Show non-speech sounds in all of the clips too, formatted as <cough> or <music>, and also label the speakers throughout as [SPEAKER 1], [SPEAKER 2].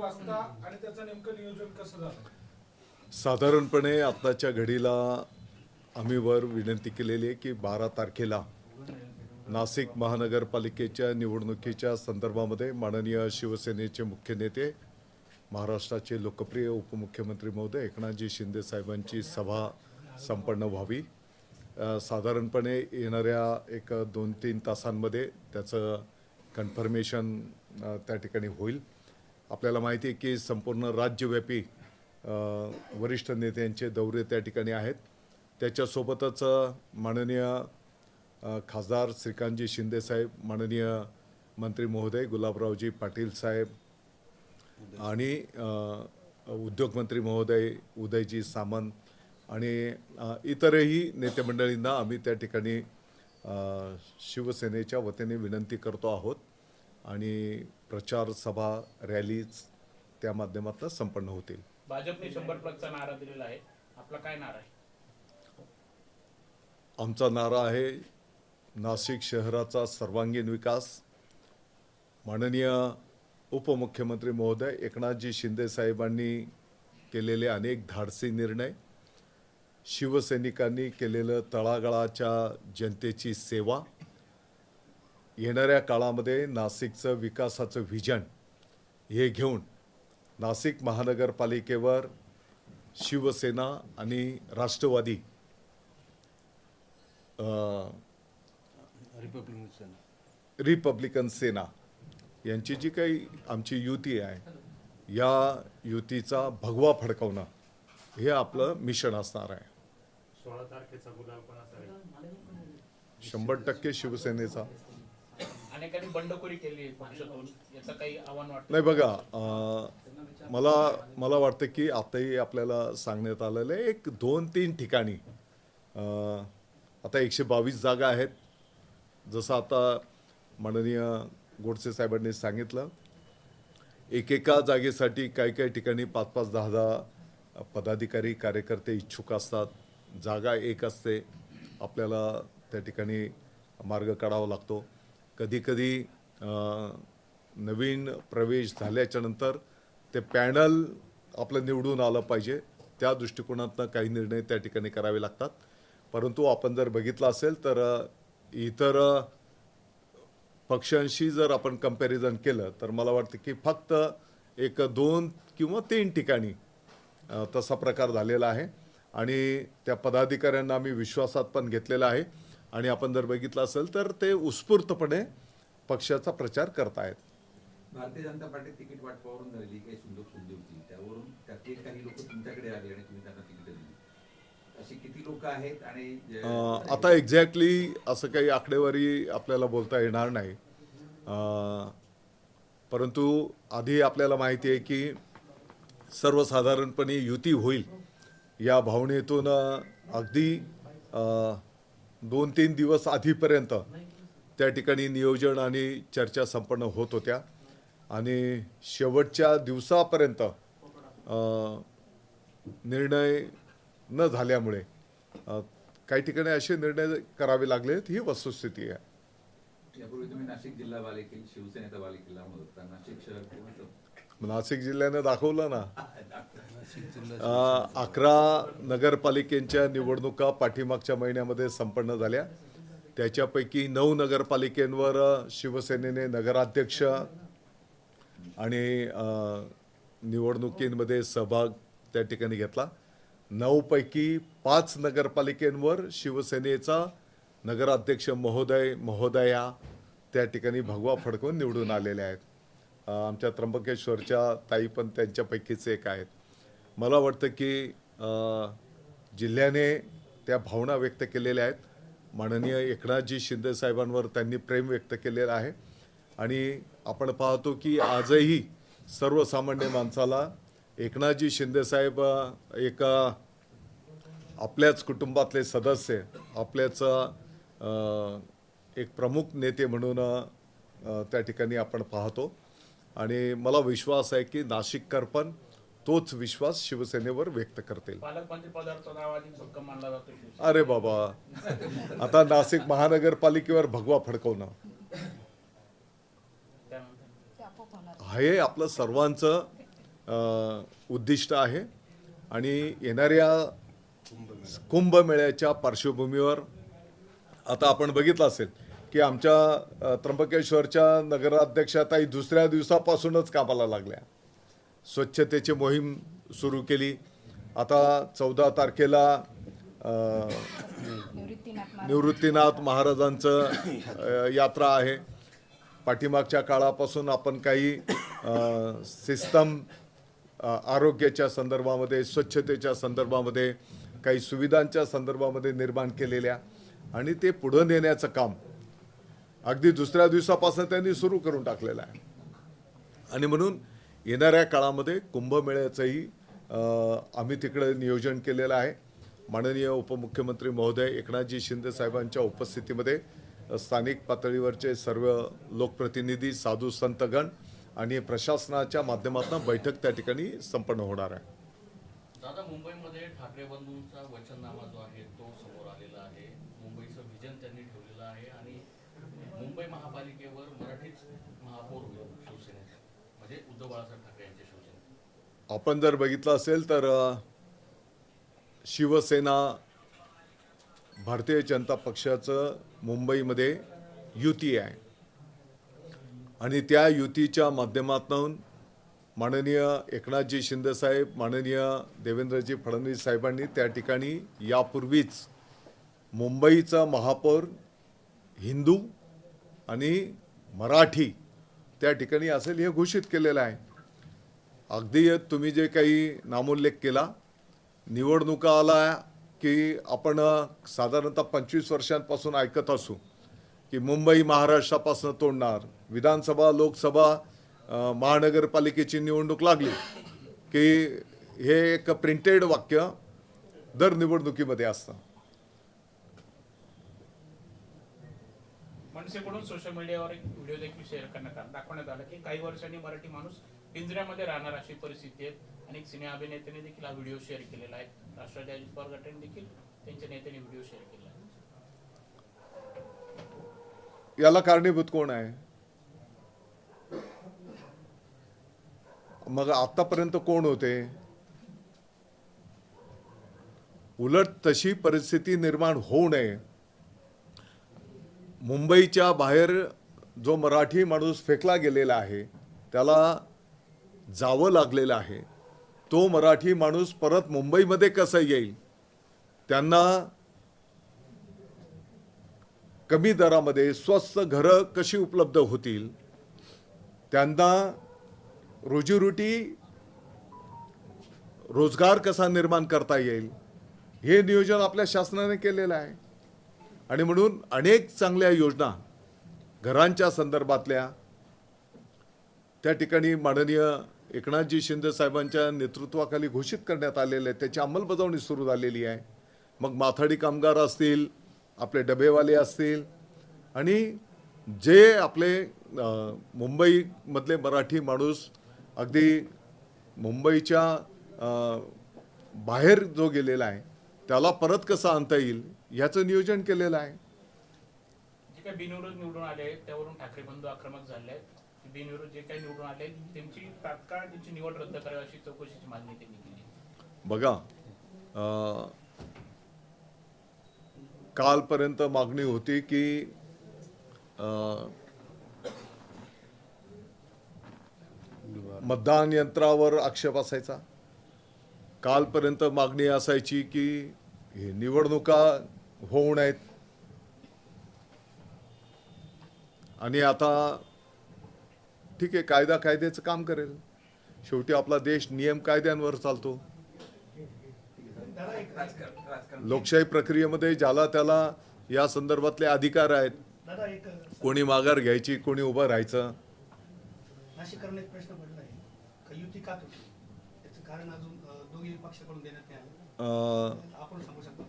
[SPEAKER 1] वाचता आणि त्याचं नेमकं नियोजन कसं झालं?
[SPEAKER 2] साधारणपणे आत्ताच्या घडीला आम्ही वर विनंती केलेली आहे की बारा तारखेला नाशिक महानगरपालिकेच्या निवडणुकीच्या संदर्भामध्ये माननीय शिवसेनेचे मुख्य नेते महाराष्ट्राचे लोकप्रिय उपमुख्यमंत्री महोदय एकनाथजी शिंदे साहेबांची सभा संपन्न व्हावी. साधारणपणे येणाऱ्या एक दोन तीन तासांमध्ये त्याचं कन्फर्मेशन त्या ठिकाणी होईल. आपल्याला माहिती आहे की संपूर्ण राज्यव्यापी वरिष्ठ नेत्यांचे दौरे त्या ठिकाणी आहेत. त्याच्यासोबतच माननीय खासदार श्रीकांतजी शिंदेसाहेब माननीय मंत्री महोदय गुलाबरावजी पाटील साहेब आणि उद्योगमंत्री महोदय उदयजी सामंत आणि इतरही नेतेमंडळींना आम्ही त्या ठिकाणी शिवसेनेच्या वतीने विनंती करतो आहोत. आणि प्रचार सभा रॅलीज त्या माध्यमातून संपन्न होतील.
[SPEAKER 3] भाजपने शंभर टक्का नारा दिलेला आहे. आपला काय नारा आहे?
[SPEAKER 2] आमचा नारा आहे नाशिक शहराचा सर्वांगीण विकास. माननीय उपमुख्यमंत्री महोदय एकनाथजी शिंदे साहेबांनी केलेले अनेक धाडसी निर्णय शिवसैनिकांनी केलेलं तळागाळाच्या जनतेची सेवा येणाऱ्या काळामध्ये नाशिकचं विकासाचं व्हिजन हे घेऊन नाशिक महानगरपालिकेवर शिवसेना आणि राष्ट्रवादी
[SPEAKER 4] रिपब्लिकन सेना.
[SPEAKER 2] रिपब्लिकन सेना यांची जी काही आमची युती आहे या युतीचा भगवा फडकवणं हे आपलं मिशन असणार आहे.
[SPEAKER 3] सोळा तारखेचा गुलाब कोणाचा आहे?
[SPEAKER 2] शंभर टक्के शिवसेनेचा.
[SPEAKER 3] अनेकांनी बंडखोरी केली पक्षातून याचं काही आव्हान वाटतं?
[SPEAKER 2] नाही बघा अं, मला मला वाटतं की आताही आपल्याला सांगण्यात आलेलं आहे एक दोन तीन ठिकाणी अं, आता एकशे बावीस जागा आहेत. जसं आता माननीय गोडसे साहेबांनी सांगितलं एकेका जागेसाठी काही काही ठिकाणी पाच पाच दहा दहा पदाधिकारी कार्यकर्ते इच्छुक असतात. जागा एक असते. आपल्याला त्या ठिकाणी मार्ग काढावा लागतो. कधीकधी नवीन प्रवेश झाल्याच्यानंतर ते पॅनल आपलं निवडून आलं पाहिजे. त्या दृष्टिकोनातनं काही निर्णय त्या ठिकाणी करावे लागतात. परंतु आपण जर बघितलं असेल तर इतर पक्षांशी जर आपण कंपॅरिझन केलं तर मला वाटतं की फक्त एक दोन किंवा तीन ठिकाणी तसा प्रकार झालेला आहे. आणि त्या पदाधिकाऱ्यांना आम्ही विश्वासात पण घेतलेला आहे. आणि आपण जर बघितलं असेल तर ते उत्स्फूर्तपणे पक्षाचा प्रचार करतायत.
[SPEAKER 5] भारतीय जनता पार्टी तिकीट वाटपावरून झालेली काही सुंदर सुंदी होती. त्यावरून त्यातले काही लोक तुमच्याकडे आले आणि तुम्ही त्यांना तिकीट दिली. अशी किती लोक आहेत आणि
[SPEAKER 2] आता एक्झॅक्टली असं काही आकडेवारी आपल्याला बोलता येणार नाही. परंतु आधी आपल्याला माहिती आहे की सर्वसाधारणपणे युती होईल या भावनेतून अगदी दोन तीन दिवस आधीपर्यंत त्या ठिकाणी नियोजन आणि चर्चा संपन्न होत होत्या. आणि शेवटच्या दिवसापर्यंत निर्णय न झाल्यामुळे काही ठिकाणी असे निर्णय करावे लागलेत ही वस्तुस्थिती आहे.
[SPEAKER 5] नाशिक
[SPEAKER 2] जिल्ह्यानं दाखवलं ना. <laughs> अकरा नगरपालिकेच्या निवडणुका पाठीमागच्या महिन्यामध्ये संपन्न झाल्या. त्याच्यापैकी नऊ नगरपालिकेंवर शिवसेनेने नगराध्यक्ष आणि निवडणुकींमध्ये सहभाग त्या ठिकाणी घेतला. नऊपैकी पाच नगरपालिकेंवर शिवसेनेचा नगराध्यक्ष महोदय महोदया त्या ठिकाणी भगवा फडकवून निवडून आलेले आहेत. आमच्या त्र्यंबकेश्वरच्या ताई पण त्यांच्यापैकीच एक आहेत. मला वाटतं की जिल्ह्याने त्या भावना व्यक्त केलेल्या आहेत. माननीय एकनाथजी शिंदे साहेबांवर त्यांनी प्रेम व्यक्त केलेलं आहे. आणि आपण पाहतो की आजही सर्वसामान्य माणसाला एकनाथजी शिंदे साहेब एक आपल्याच कुटुंबातले सदस्य आपल्याच एक प्रमुख नेते म्हणून त्या ठिकाणी आपण पाहतो. आणि मला विश्वास आहे की नाशिककर पण तोच विश्वास शिवसेनेवर व्यक्त करतील. अरे बाबा. आता नाशिक महानगरपालिकेवर भगवा फडकवणं. हे आपलं सर्वांचं उद्दिष्ट आहे. आणि येणाऱ्या कुंभमेळ्याच्या पार्श्वभूमीवर आता आपण बघितलं असेल की आमच्या त्र्यंबकेश्वरच्या नगराध्यक्षाताई दुसऱ्या दिवसापासूनच कामाला लागल्या. स्वच्छतेची मोहीम सुरू केली. आता चौदा तारखेला
[SPEAKER 6] निवृत्तीनाथ
[SPEAKER 2] महाराजांचं यात्रा आहे. पाठीमागच्या काळापासून आपण काही सिस्टम आरोग्याच्या संदर्भामध्ये स्वच्छतेच्या संदर्भामध्ये काही सुविधांच्या संदर्भामध्ये निर्माण केलेल्या आणि ते पुढं नेण्याचं काम अगदी दुसऱ्या दिवसापासून त्यांनी सुरू करून टाकलेलं आहे. आणि म्हणून येणाऱ्या काळामध्ये कुंभमेळ्याचंही आम्ही तिकडे नियोजन केलेलं आहे. माननीय उपमुख्यमंत्री महोदय एकनाथजी शिंदे साहेबांच्या उपस्थितीमध्ये स्थानिक पातळीवरचे सर्व लोकप्रतिनिधी साधू संतगण आणि प्रशासनाच्या माध्यमातून बैठक त्या ठिकाणी संपन्न होणार आहे.
[SPEAKER 7] दादा मुंबईमध्ये ठाकरे बंधूंचा वचननामा जो आहे तो समोर आलेला आहे. मुंबईचं विजन त्यांनी ठेवलेलं आहे आणि मुंबई महापालिकेवर मराठीच महापौर होईल. म्हणजे उद्धव बाळासाहेब ठाकरे यांच्या
[SPEAKER 2] आपण जर बघितलं असेल तर शिवसेना भारतीय जनता पक्षाचं मुंबईमध्ये युती आहे. आणि त्या युतीच्या माध्यमातून माननीय एकनाथजी शिंदेसाहेब माननीय देवेंद्रजी फडणवीस साहेबांनी त्या ठिकाणी यापूर्वीच मुंबईचा महापौर हिंदू आणि मराठी त्या ठिकाणी असेल हे घोषित केलेलं आहे. अगदी तुम्ही जे काही नामोल्लेख केला निवडणुका आला की आपण साधारणतः पंचवीस वर्षांपासून ऐकत असू की मुंबई महाराष्ट्रापासून तोडणार विधानसभा लोकसभा महानगरपालिकेची निवडणूक लागली की हे एक प्रिंटेड वाक्य दर निवडणुकीमध्ये असतं.
[SPEAKER 3] मनसेकडून सोशल मीडियावर एक व्हिडिओ देखील शेअर करण्यात आला दाखवण्यात आला की काही वर्षांनी मराठी माणूस पिंजऱ्यामध्ये राहणार अशी परिस्थिती आहे. अनेक सिने अभिनेत्यांनी देखील हा व्हिडिओ शेअर केलेला आहे. राष्ट्रवादी अजित पवार गटाने देखील त्यांच्या नेत्यांनी व्हिडिओ शेअर केला आहे.
[SPEAKER 2] याला कारणीभूत कोण आहे? मग आतापर्यंत कोण होते? उलट तशी परिस्थिती निर्माण होऊ नये. मुंबईच्या बाहेर जो मराठी माणूस फेकला गेलेला आहे त्याला जावं लागलेलं आहे. तो मराठी माणूस परत मुंबईमध्ये कसं येईल? त्यांना कमी दरामध्ये स्वस्त घरं कशी उपलब्ध होतील? त्यांना रोजीरोटी रोजगार कसा निर्माण करता येईल? हे नियोजन आपल्या शासनाने केलेलं आहे. आणि म्हणून अनेक चांगल्या योजना घरांच्या संदर्भातल्या त्या ठिकाणी माननीय एकनाथजी शिंदे साहेबांच्या नेतृत्वाखाली घोषित करण्यात आलेल्या आहेत. त्याची अंमलबजावणी सुरू झालेली आहे. मग माथाडी कामगार असतील आपले डबेवाले असतील आणि जे आपले मुंबईमधले मराठी माणूस अगदी मुंबईच्या बाहेर जो गेलेला आहे त्याला परत कसं आणता येईल? याचं नियोजन केलेलं आहे.
[SPEAKER 3] जे काही बिनविरोध निवडून आले आहेत त्यावरून ठाकरे बंधू आक्रमक झाले आहेत. बिनविरोध जे काही निवडून आले आहेत, त्यांची तात्काळ त्यांची निवड रद्द करावी अशी चौकशीची मागणी त्यांनी केली.
[SPEAKER 2] बघा अ, कालपर्यंत मागणी होती की अ, मतदान यंत्रावर आक्षेप असायचा. कालपर्यंत मागणी असायची की हे निवडणुका होऊ नयेत. आणि आता ठीक आहे कायदा कायद्याचं काम करेल. शेवटी आपला देश नियम कायद्यांवर चालतो. लोकशाही प्रक्रियेमध्ये ज्याला त्याला या संदर्भातले अधिकार आहेत कोणी माघार घ्यायची कोणी उभं राहायचं.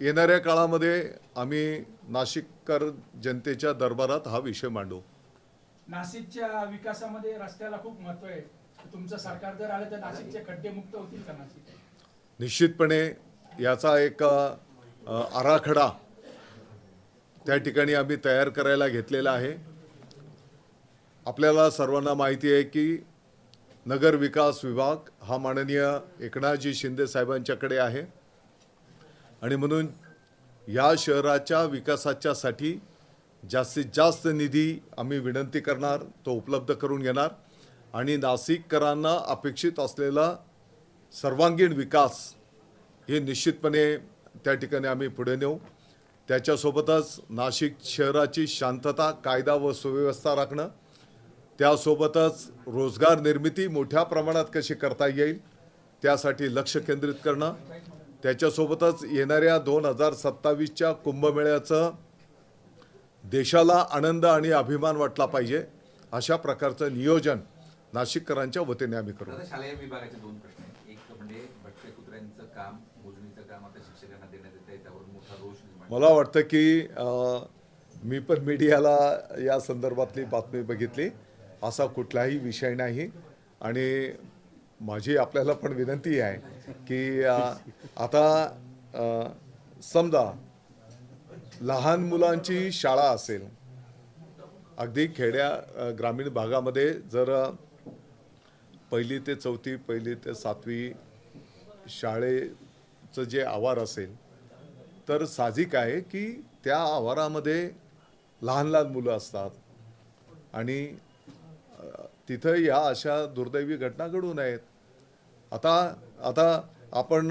[SPEAKER 2] येणाऱ्या काळामध्ये आम्ही नाशिककर जनतेच्या दरबारात हा विषय मांडू.
[SPEAKER 1] नाशिकच्या विकासामध्ये रस्त्याला खूप महत्त्व आहे. तुमचं सरकार जर आलं तर नाशिकचे खड्डे मुक्त होतील का नाशिक?
[SPEAKER 2] निश्चितपणे याचा एक आराखडा त्या ठिकाणी आम्ही तयार करायला घेतलेला आहे. आपल्याला सर्वांना माहिती आहे की नगर विकास विभाग हा माननीय एकनाथजी शिंदे साहेबांच्याकडे आहे. आणि म्हणून या शहराच्या विकासाच्यासाठी जास्तीत जास्त निधी आम्ही विनंती करणार तो उपलब्ध करून घेणार. आणि नाशिककरांना अपेक्षित असलेला सर्वांगीण विकास हे निश्चितपणे त्या ठिकाणी आम्ही पुढे नेऊ. त्याच्यासोबतच नाशिक शहराची शांतता कायदा व सुव्यवस्था राखणं त्यासोबतच रोजगार निर्मिती मोठ्या प्रमाणात कशी करता येईल त्यासाठी लक्ष केंद्रित करणं त्याच्यासोबतच येणाऱ्या दोन हजार सत्तावीसच्या कुंभमेळ्याचं देशाला आनंद आणि अभिमान वाटला पाहिजे अशा प्रकारचं नियोजन नाशिककरांच्या वतीने आम्ही करू.
[SPEAKER 5] शालेय विभागाचे दोन प्रश्न एक म्हणजे कुत्र्यांचं काम मोजणीचं काम आता शिक्षकांना देण्यात येत आहे त्यावर मोठा रोष
[SPEAKER 2] मला वाटतं की मी पण मीडियाला या संदर्भातली बातमी बघितली. असा कुठलाही विषय नाही. आणि माझी आपल्याला पण विनंती आहे की आता समजा लहान मुलांची शाळा असेल अगदी खेड्या ग्रामीण भागामध्ये जर पहिली ते चौथी पहिली ते सातवी शाळेचं जे आवार असेल तर साहजिक आहे की त्या आवारामध्ये लहान लहान मुलं असतात. आणि तिथं या अशा दुर्दैवी घटना घडू नयेत आता आता आपण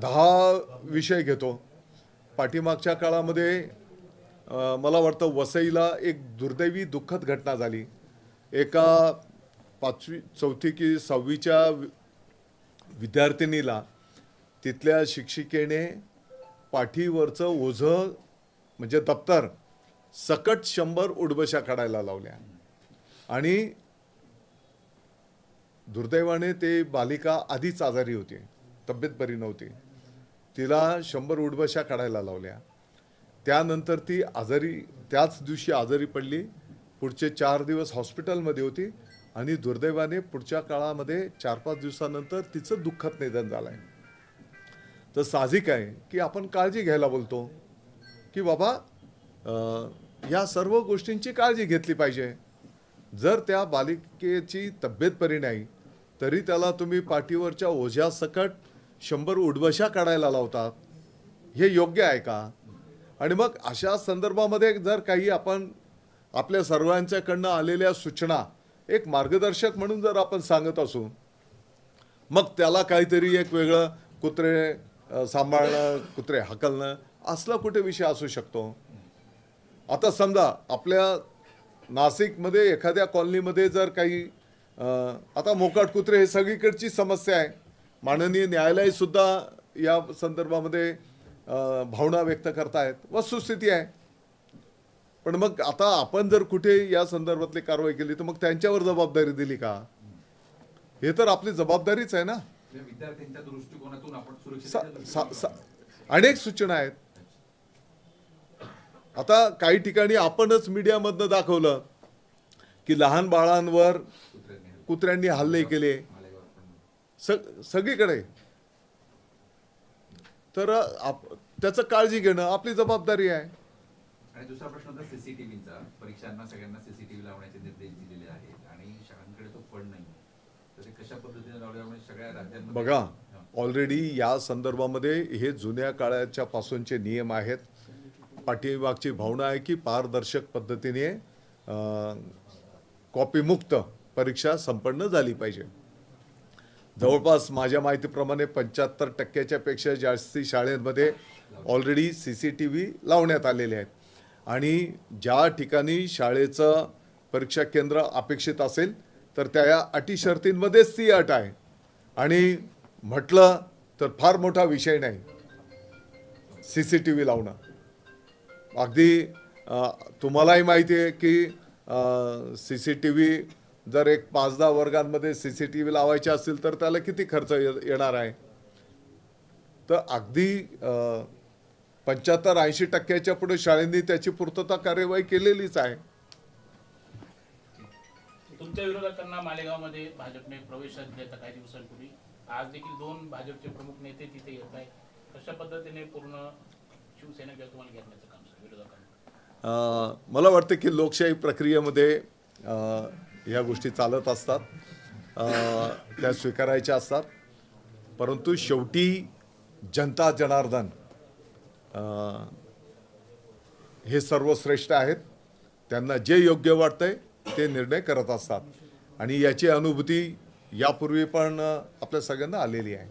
[SPEAKER 2] दहा विषय घेतो. पाठीमागच्या काळामध्ये मला वाटतं वसईला एक दुर्दैवी दुःखद घटना झाली. एका पाचवी चौथी की सहावीच्या विद्यार्थिनीला तिथल्या शिक्षिकेने पाठीवरचं ओझं म्हणजे दप्तर सकट शंभर उडबशा काढायला लावल्या. आणि दुर्दैवाने ते बालिका आधीच आजारी होती. तब्येत बरी नव्हती. तिला शंभर उडबशा काढायला लावल्या. त्यानंतर ती आजारी त्याच दिवशी आजारी पडली. पुढचे चार दिवस हॉस्पिटलमध्ये होती आणि दुर्दैवाने पुढच्या काळामध्ये चार पाच दिवसानंतर तिचं दुःखद निधन झालं आहे तर साहजिक आहे की आपण काळजी घ्यायला बोलतो की बाबा या सर्व गोष्टींची काळजी घेतली पाहिजे. जर त्या बालिकेची तब्येत बरी नाही तरी त्याला तुम्ही पाठीवरच्या ओझ्यासकट शंभर उडवशा काढायला लावतात हे योग्य आहे का? आणि मग अशा संदर्भामध्ये जर काही आपण आपल्या सर्वांच्याकडनं आलेल्या सूचना एक मार्गदर्शक म्हणून जर आपण सांगत असू मग त्याला काहीतरी एक वेगळं कुत्रे सांभाळणं कुत्रे हाकलणं असला कुठे विषय असू शकतो. आता समजा आपल्या नाशिकमध्ये एखाद्या कॉलनीमध्ये जर काही आता मोकाट कुत्रे हे सगळीकडची समस्या आहे. माननीय न्यायालय सुद्धा या संदर्भामध्ये भावना व्यक्त करतायत. वस्तुस्थिती आहे. पण मग आता आपण जर कुठे या संदर्भातली कारवाई केली तर मग त्यांच्यावर जबाबदारी दिली का? हे तर आपली जबाबदारीच आहे ना.
[SPEAKER 5] म्हणजे विद्यार्थ्यांच्या दृष्टिकोनातून आपण
[SPEAKER 2] अनेक सूचना आहेत. आता काही ठिकाणी आपणच मीडियामधनं दाखवलं की लहान बाळांवर
[SPEAKER 5] कुत्र्यांनी
[SPEAKER 2] हल्ले केले.
[SPEAKER 5] मालेगावात पण.
[SPEAKER 2] स सगळीकडे. तर आप त्याचं काळजी घेणं आपली जबाबदारी आहे.
[SPEAKER 5] आणि दुसरा प्रश्न होता सीसीटीव्हीचा परीक्षांना सगळ्यांना सीसीटीव्ही लावण्याचे निर्देश दिलेले आहेत आणि शाळांकडे तो फंड नाही. तर ते कशा पद्धतीने लावल्यामुळे सगळ्या राज्यांमध्ये
[SPEAKER 2] बघा. ऑलरेडी या संदर्भामध्ये हे जुन्या काळाच्या पासूनचे नियम आहेत. पाठीमागची भावना आहे की पारदर्शक पद्धतीने कॉपीमुक्त परीक्षा संपन्न झाली पाहिजे. जवळपास माझ्या माहितीप्रमाणे पंच्याहत्तर टक्क्याच्या पेक्षा जास्ती शाळेमध्ये already C C T V लावण्यात आलेले आहेत. आणि ज्या ठिकाणी शाळेचं परीक्षा केंद्र अपेक्षित असेल तर त्या अटी शर्तींमध्येच ती अट आहे. आणि म्हटलं तर फार मोठा विषय नाही. सी सी टी व्ही लावणं. अगदी तुम्हालाही माहिती आहे की सी सी टी व्ही जर एक पाच दहा वर्गांमध्ये सी सी टी व्ही लावायचे असतील तर त्याला किती खर्च येणार आहे? तर अगदी पंच्याहत्तर ऐंशी टक्क्याच्या पुढे शाळेंनी त्याची पूर्तता कार्यवाही केलेलीच आहे.
[SPEAKER 3] तुमच्या विरोधकांना मालेगावमध्ये भाजपने प्रवेश दिला काही दिवसांपूर्वी. आज देखील दोन भाजपचे प्रमुख नेते तिथे येत आहेत. कशा पद्धतीने पूर्ण शिवसेना तुम्हाला घेण्याचं काम सर विरोधकांना
[SPEAKER 2] अ, मला वाटतं की लोकशाही प्रक्रियेमध्ये ह्या गोष्टी चालत असतात. त्या स्वीकारायच्या असतात. परंतु शेवटी जनता जनार्दन हे सर्वश्रेष्ठ आहेत. त्यांना जे योग्य वाटतंय ते निर्णय करत असतात. आणि याची अनुभूती यापूर्वी पण आपल्या सगळ्यांना आलेली आहे.